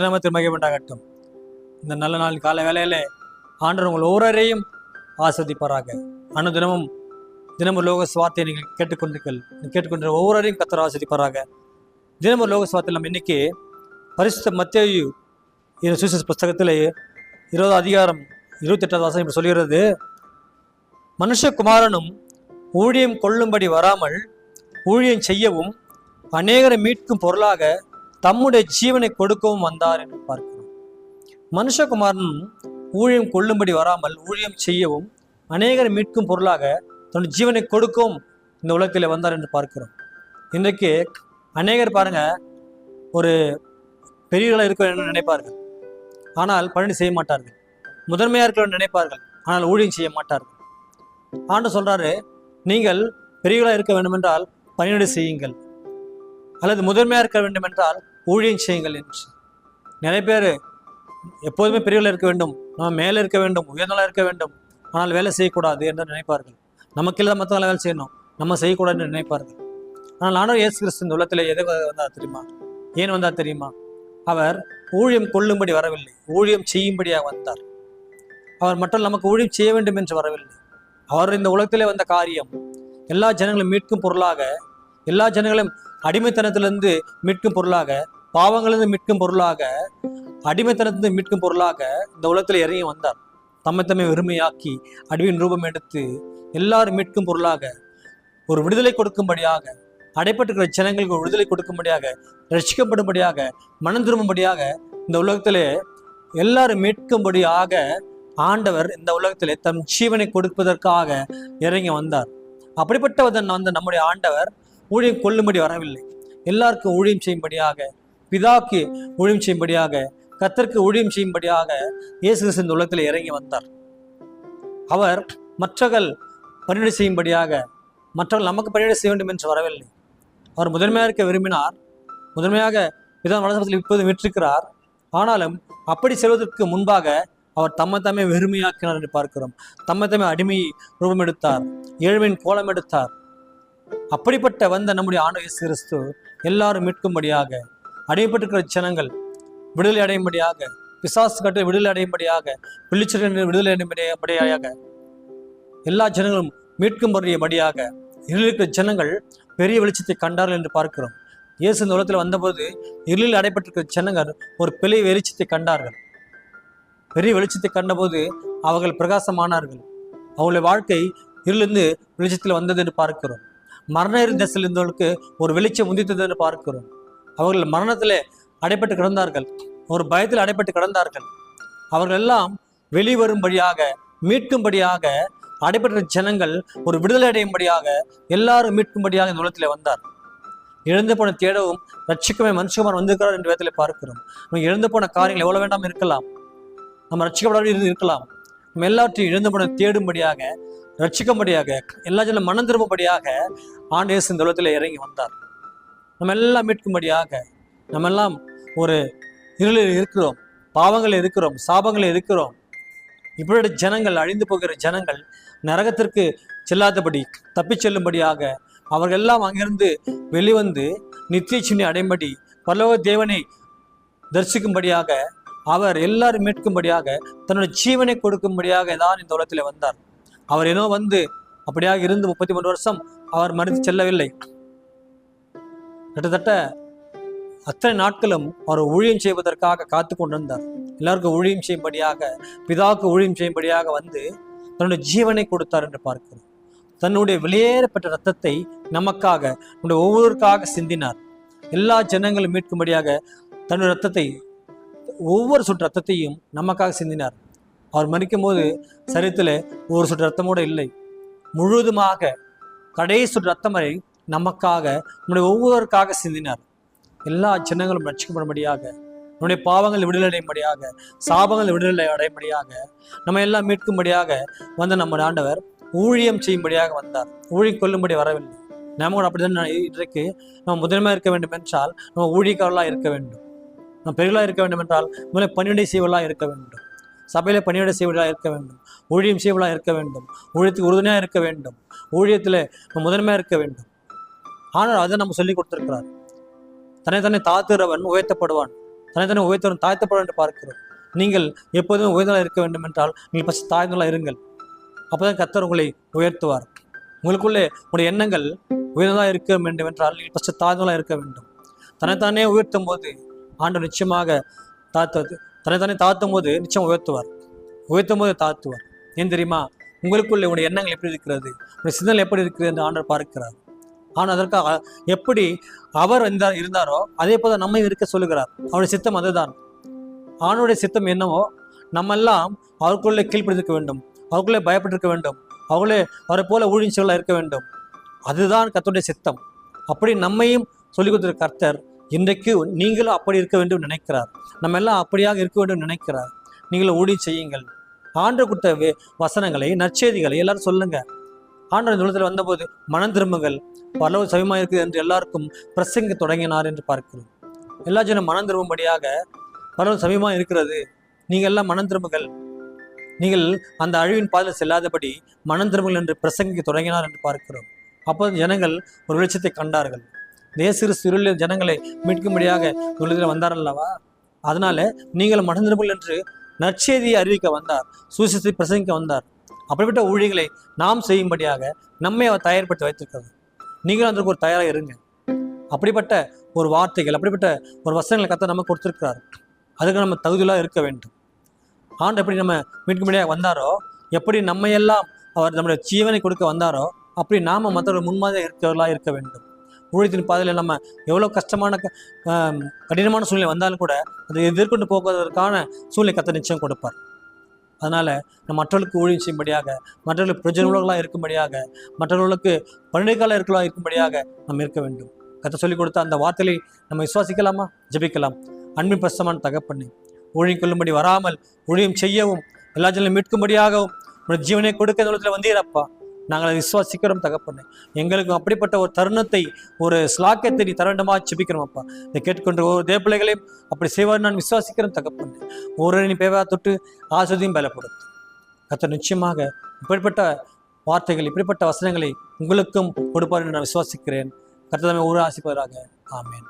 நாமத்தில் திருமகிமண்டாகட்டும் இந்த நல்ல நாள் கால வேலையில் ஆண்டவர் உங்கள் ஒவ்வொருவரையும் ஆஸ்வதிப்பாராக. அனுதினமும் தினமும் லோக சுவார்த்தையை நீங்கள் கேட்டுக்கொண்டீர்கள் கேட்டுக்கொண்ட ஒவ்வொருவரையும் கத்தர் ஆஸ்வதிப்பாராக. தினமும் லோக சுவார்த்தை நம்ம இன்னைக்கு பரிசுத்த மத்தேயு இந்த சுவிசேஷ புஸ்தகத்தில் இருபது அதிகாரம் இருபத்தெட்டாவது வாசம் இப்படி சொல்கிறது. மனுஷகுமாரனும் ஊழியம் கொள்ளும்படி வராமல் ஊழியம் செய்யவும் அநேகரை மீட்கும் பொருளாக தம்முடைய ஜீவனை கொடுக்கவும் வந்தார் என்று பார்க்கிறோம். மனுஷகுமாரன் ஊழியம் கொள்ளும்படி வராமல் ஊழியம் செய்யவும் அநேகரை மீட்கும் பொருளாக தன்னுடைய ஜீவனை கொடுக்கவும் இந்த உலகத்தில் வந்தார் என்று பார்க்கிறோம். இன்றைக்கு அநேகர் பாருங்க ஒரு பெரியவர்களாக இருக்க வேண்டும் என்று நினைப்பார்கள். ஆனால் பணி செய்ய மாட்டார்கள். முதன்மையாக இருக்க வேண்டும் நினைப்பார்கள். ஆனால் ஊழியம் செய்ய மாட்டார்கள். ஆண்டு சொல்றாரு நீங்கள் பெரியவர்களாக இருக்க வேண்டும் என்றால் பணியோடு செய்யுங்கள். அல்லது முதன்மையாக இருக்க வேண்டும் என்றால் ஊழியம் செய்யுங்கள் என்று. நிறைய பேர் எப்போதுமே பெரியவர்களாக இருக்க வேண்டும். நம்ம மேலே இருக்க வேண்டும் உயர்ந்தலாக இருக்க வேண்டும். ஆனால் வேலை செய்யக்கூடாது என்று நினைப்பார்கள். நமக்கு இல்லை மற்றவங்களை வேலை செய்யணும். நம்ம செய்யக்கூடாது என்று நினைப்பார்கள். ஆனால் நானும் இயேசு கிறிஸ்து இந்த உலகத்தில் எதை வந்தால் தெரியுமா? ஏன் வந்தால் தெரியுமா? அவர் ஊழியம் கொள்ளும்படி வரவில்லை. ஊழியம் செய்யும்படியாக வந்தார். அவர் மட்டும் நமக்கு ஊழியம் செய்ய வேண்டும் என்று வரவில்லை. அவர் இந்த உலகத்திலே வந்த காரியம் எல்லா ஜனங்களும் மீட்கும் பொருளாக எல்லா ஜனங்களையும் அடிமைத்தனத்திலிருந்து மீட்கும் பொருளாக பாவங்களிலிருந்து மீட்கும் பொருளாக அடிமைத்தனத்திலிருந்து மீட்கும் பொருளாக இந்த உலகத்தில் இறங்கி வந்தார். தம்மை தம்மை வெறுமையாக்கி அடிவின் ரூபம் எடுத்து எல்லாரும் மீட்கும் பொருளாக ஒரு விடுதலை கொடுக்கும்படியாக அடைப்பட்டிருக்கிற ஜனங்களுக்கு ஒரு விடுதலை கொடுக்கும்படியாக ரசிக்கப்படும்படியாக மனம் திரும்பும்படியாக இந்த உலகத்திலே எல்லாரும் மீட்கும்படியாக ஆண்டவர் இந்த உலகத்திலே தம் ஜீவனை கொடுப்பதற்காக இறங்கி வந்தார். அப்படிப்பட்ட வந்து நம்முடைய ஆண்டவர் ஊழியம் கொள்ளும்படி வரவில்லை. எல்லாருக்கும் ஊழியம் செய்யும்படியாக பிதாக்கு ஊழியம் செய்யும்படியாக கத்தருக்கு ஊழியம் செய்யும்படியாக இயேசு கிறிஸ்து இந்த உலகத்தில் இறங்கி வந்தார். அவர் மற்றவர்கள் பணியிடை செய்யும்படியாக மற்றவர்கள் நமக்கு பணியிடை செய்ய வேண்டும் என்று வரவில்லை. அவர் முதன்மையாக இருக்க விரும்பினார். முதன்மையாக பிதான் வலசத்தில் இப்போது விற்றிருக்கிறார். ஆனாலும் அப்படி செல்வதற்கு முன்பாக அவர் தம்மை தம்மை வெறுமையாக்கினார் என்று பார்க்கிறோம். தம்மை தம்மை அடிமை ரூபம் எடுத்தார். ஏழ்மையின் கோலம் எடுத்தார். அப்படிப்பட்ட வந்த நம்முடைய ஆண்டு இயேசு கிறிஸ்து எல்லாரும் மீட்கும்படியாக அடையப்பட்டிருக்கிற ஜனங்கள் விடுதலை அடையும்படியாக பிசாசு கட்டு விடுதலை அடையும்படியாக பிள்ளிச்சிற விடுதலை அடையும்படியாக எல்லா ஜனங்களும் மீட்கும்படியாக இருளிருக்கிற ஜனங்கள் பெரிய வெளிச்சத்தை கண்டார்கள் என்று பார்க்கிறோம். இயேசு இந்த உலகத்தில் வந்தபோது இருளில் அடைப்பட்டிருக்கிற ஜனங்கள் ஒரு பெரிய வெளிச்சத்தை கண்டார்கள். பெரிய வெளிச்சத்தை கண்டபோது அவர்கள் பிரகாசமானார்கள். அவங்களுடைய வாழ்க்கை இருளிருந்து வெளிச்சத்தில் வந்தது என்று பார்க்கிறோம். மரண தசையில் இருந்தவர்களுக்கு ஒரு வெளிச்சம் உதித்தது என்று பார்க்கிறோம். அவர்கள் மரணத்திலே அடைப்பட்டு கிடந்தார்கள். ஒரு பயத்தில் அடைப்பட்டு கிடந்தார்கள். அவர்கள் எல்லாம் வெளிவரும்படியாக மீட்கும்படியாக அடைபெற்ற ஜனங்கள் ஒரு விடுதலை அடையும்படியாக எல்லாரும் மீட்கும்படியாக இந்த உலகத்தில் வந்தார். இழந்து போன தேடவும் ரட்சிக்கவே மனுஷகுமார் வந்திருக்கிறார் என்ற விதத்தில் பார்க்கிறோம். நம்ம இழந்து போன காரியங்கள் எவ்வளோ வேண்டாம் இருக்கலாம். நம்ம ரட்சிக்கப்படாமல் இருந்து இருக்கலாம் நம்ம எல்லாவற்றையும் இழந்து போன தேடும்படியாக ரட்சிக்கும்படியாக எல்லா ஜனம் மனம் திரும்பும்படியாக ஆண்டேசு இந்த உலகத்தில் இறங்கி வந்தார். நம்ம எல்லாம் மீட்கும்படியாக நம்ம எல்லாம் ஒரு இருளில் இருக்கிறோம் பாவங்கள் இருக்கிறோம் சாபங்கள் இருக்கிறோம். இப்படி ஜனங்கள் அழிந்து போகிற ஜனங்கள் நரகத்திற்கு செல்லாதபடி தப்பிச் செல்லும்படியாக அவர்கள் எல்லாம் அங்கிருந்து வெளிவந்து நித்திய சின்னி அடையும்படி பல்லவ தேவனை தரிசிக்கும்படியாக அவர் எல்லாரும் மீட்கும்படியாக தன்னுடைய ஜீவனை கொடுக்கும்படியாக தான் இந்த உலகத்தில் வந்தார். அவர் ஏனோ வந்து அப்படியாக இருந்து முப்பத்தி மூன்று வருஷம் அவர் மறித்து செல்லவில்லை. கிட்டத்தட்ட அத்தனை நாட்களும் அவர் ஊழியம் செய்வதற்காக காத்து கொண்டிருந்தார். எல்லாருக்கும் ஊழியம் செய்யும்படியாக பிதாவுக்கு ஊழியம் செய்யும்படியாக வந்து தன்னுடைய ஜீவனை கொடுத்தார் என்று பார்க்கிறோம். தன்னுடைய வெளியேறப்பட்ட ரத்தத்தை நமக்காக நம்முடைய ஒவ்வொருவருக்காக சிந்தினார். எல்லா ஜனங்களும் மீட்கும்படியாக தன்னுடைய ரத்தத்தை ஒவ்வொரு சொட்டு ரத்தத்தையும் நமக்காக சிந்தினார். அவர் மறிக்கும் போது சரீரத்தில் ஒரு சொட்டு ரத்தம் கூட இல்லை. முழுவதுமாக கடைசி சொட்டு ரத்தம் வரை நமக்காக நம்முடைய ஒவ்வொருவருக்காக சிந்தினார். எல்லா சின்னங்களும் ரட்சிக்கப்படும்படியாக நம்முடைய பாவங்கள் விடுதலை அடையும்படியாக சாபங்கள் விடுதலை அடையும்படியாக நம்ம எல்லாம் மீட்கும்படியாக வந்த நம்ம ஆண்டவர் ஊழியம் செய்யும்படியாக வந்தார். ஊழியம் கொள்ளும்படி வரவில்லை. நாம கூட அப்படிதான் இன்றைக்கு நம்ம முதன்மையாக இருக்க வேண்டும் என்றால் நம்ம ஊழியக்காரர்களாக இருக்க வேண்டும். நம்ம பெரியலாக இருக்க வேண்டும் என்றால் முதல்ல பணியுடை செய்வலாக இருக்க வேண்டும். சபையில பணியோட செய்வதாக இருக்க வேண்டும். ஊழியம் செய்வதாக இருக்க வேண்டும். ஊழியத்துக்கு உறுதுணையாக இருக்க வேண்டும். ஊழியத்தில் முதன்மையாக இருக்க வேண்டும். ஆனால் அதை நம்ம சொல்லி கொடுத்திருக்கிறார். தன்னை தன்னை தாத்துறவன் உயர்த்தப்படுவான். தனித்தனி உயர்த்தவன் தாழ்த்தப்படும் என்று பார்க்கிறோம். நீங்கள் எப்போதும் உயர்ந்தலாக இருக்க வேண்டும் என்றால் நீங்கள் ஃபஸ்ட் தாழ்ந்தலாக இருங்கள். அப்போதான் கத்தர் உங்களை உயர்த்துவார். உங்களுக்குள்ளே உங்களுடைய எண்ணங்கள் உயர்ந்ததாக இருக்க வேண்டும் என்றால் நீங்கள் ஃபஸ்ட்டு தாழ்ந்தலாக இருக்க வேண்டும். தன்னைத்தானே உயர்த்தும் போது ஆண்டு நிச்சயமாக தாழ்த்துவது தன்னை தானே தாழ்த்தும் போது நிச்சயம் உயர்த்துவார். உயர்த்தும் போது தாழ்த்துவார் ஏன் தெரியுமா? உங்களுக்குள்ளே உடைய எண்ணங்கள் எப்படி இருக்கிறது? உடைய சிந்தனை எப்படி இருக்கிறது என்று ஆண்டர் பார்க்கிறார். ஆனால் அதற்காக எப்படி அவர் இருந்தார் இருந்தாரோ அதே போல நம்மை இருக்க சொல்லுகிறார். அவருடைய சித்தம் அதுதான். ஆணுடைய சித்தம் என்னவோ நம்மெல்லாம் அவருக்குள்ளே கீழ்ப்படுத்திருக்க வேண்டும். அவருக்குள்ளே பயப்பட்டிருக்க வேண்டும். அவர்களே அவரை போல ஊழியர்களாக இருக்க வேண்டும். அதுதான் கர்த்தருடைய சித்தம். அப்படி நம்மையும் சொல்லிக் கொடுத்திருக்க கர்த்தர் இன்றைக்கு நீங்களும் அப்படி இருக்க வேண்டும் நினைக்கிறார். நம்ம எல்லாம் அப்படியாக இருக்க வேண்டும் நினைக்கிறார். நீங்களும் ஊழி செய்யுங்கள். ஆண்டு கொடுத்த வசனங்களை நற்செய்திகளை எல்லாரும் சொல்லுங்க. ஆண்டு இந்த வந்தபோது மனம் திரும்புங்கள். பரலோக சமயமாக இருக்குது என்று எல்லாருக்கும் பிரசங்க தொடங்கினார் என்று பார்க்கிறோம். எல்லா ஜனம் மனம் திரும்பும்படியாக பரலோக சமயமாக இருக்கிறது. நீங்கள் எல்லாம் மனம் திரும்புங்கள். நீங்கள் அந்த அழிவின் பாதையில் செல்லாதபடி மனம் திரும்புங்கள் என்று பிரசங்கிக்க தொடங்கினார் என்று பார்க்கிறோம். அப்போது ஜனங்கள் ஒரு வெளிச்சத்தை கண்டார்கள். தேசிறு சிறுல ஜனங்களை மீட்கும்படியாக உலகத்தில் வந்தார் அல்லவா அதனால நீங்கள் மனம் என்று நற்செய்தியை அறிவிக்க வந்தார் சூசியத்தை பிரசங்கிக்க வந்தார். அப்படிப்பட்ட ஊழியர்களை நாம் செய்யும்படியாக நம்மை அவர் தயார்படுத்தி வைத்திருக்கிறது. நீங்களும் அதற்கு ஒரு தயாராக இருங்க அப்படிப்பட்ட ஒரு வார்த்தைகள் அப்படிப்பட்ட ஒரு வசனங்களை கத்த நம்ம கொடுத்துருக்கிறார். அதுக்கு நம்ம தகுதியாக இருக்க வேண்டும். ஆண்டு எப்படி நம்ம மீட்கும்படியாக வந்தாரோ எப்படி நம்மையெல்லாம் அவர் நம்முடைய ஜீவனை கொடுக்க வந்தாரோ அப்படி நாம மற்றவர்கள் முன்மாதிரியாக இருக்கிறவர்களாக இருக்க வேண்டும். ஊழியத்தின் பாதையில் நம்ம எவ்வளோ கஷ்டமான க- கடினமான சூழ்நிலை வந்தாலும் கூட அதை எதிர்கொண்டு போவதற்கான சூழ்நிலை கத்த நிச்சயம் கொடுப்பார். அதனால் நம்ம மற்றவர்களுக்கு ஊழியம் செய்யும்படியாக மற்றவர்களுக்கு பிரஜனங்களாக இருக்கும்படியாக மற்றவர்களுக்கு பண்டிகைக்கால இருக்கலாம் இருக்கும்படியாக நம்ம இருக்க வேண்டும். கத்த சொல்லிக் கொடுத்த அந்த வார்த்தையை நம்ம விசுவாசிக்கலாமா? ஜெபிக்கலாம். அன்பின் பிரசமான தகப்பண்ணி ஊழியம் கொள்ளும்படி வராமல் ஊழியம் செய்யவும் எல்லா ஜனங்களும் மீட்கும்படியாகவும் உடைய ஜீவனை கொடுக்க இந்த உலகத்தில் வந்தீரப்பா நாங்கள் அதை விசுவாசிக்கிறோம் தகப்பண்ணே எங்களுக்கும் அப்படிப்பட்ட ஒரு தருணத்தை ஒரு ஸ்லாக்கியத்தை நீ தர வேண்டுமா ஜெபிக்கிறோம் அப்பா. இதை கேட்டுக்கொண்டு ஒவ்வொரு தேவ பிள்ளைகளையும் அப்படி செய்வார் நான் விசுவாசிக்கிறோம் தகப்பண்ணே ஒரு நீ பேவா தொட்டு ஆசிரியம் பலப்படுத்தும் கர்த்தர் நிச்சயமாக இப்படிப்பட்ட வார்த்தைகள் இப்படிப்பட்ட வசனங்களை உங்களுக்கும் கொடுப்பார் என்று நான் விசுவாசிக்கிறேன். கர்த்தர் நம்மை ஒரு ஆசிப்பவராக ஆமேன்.